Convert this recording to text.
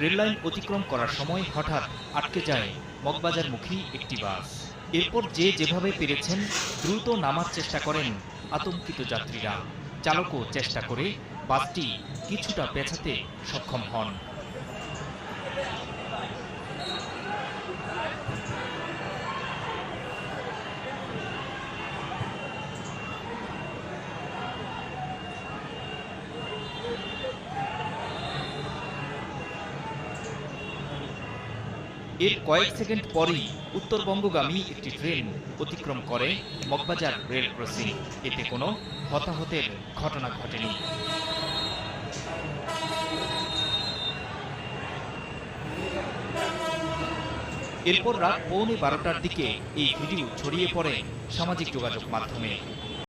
Rail line অতিক্রম করার সময় হঠাৎ আটকে যায় মগবাজারমুখী একটি বাস। এরপর যে যেভাবে পেরেছেন, দ্রুত নামার চেষ্টা করেন আতঙ্কিত যাত্রীরা। চালকও চেষ্টা করে বাসটি কিছুটা পেছাতে সক্ষম হন। এর কয়েক সেকেন্ড পরেই উত্তরবঙ্গগামী একটি ট্রেন অতিক্রম করে মগবাজার রেল ক্রসিং। এতে কোনো হতাহতের ঘটনা ঘটেনি। এরপর রাত পৌনে বারোটার দিকে এই ভিডিও ছড়িয়ে পড়ে সামাজিক যোগাযোগ মাধ্যমে।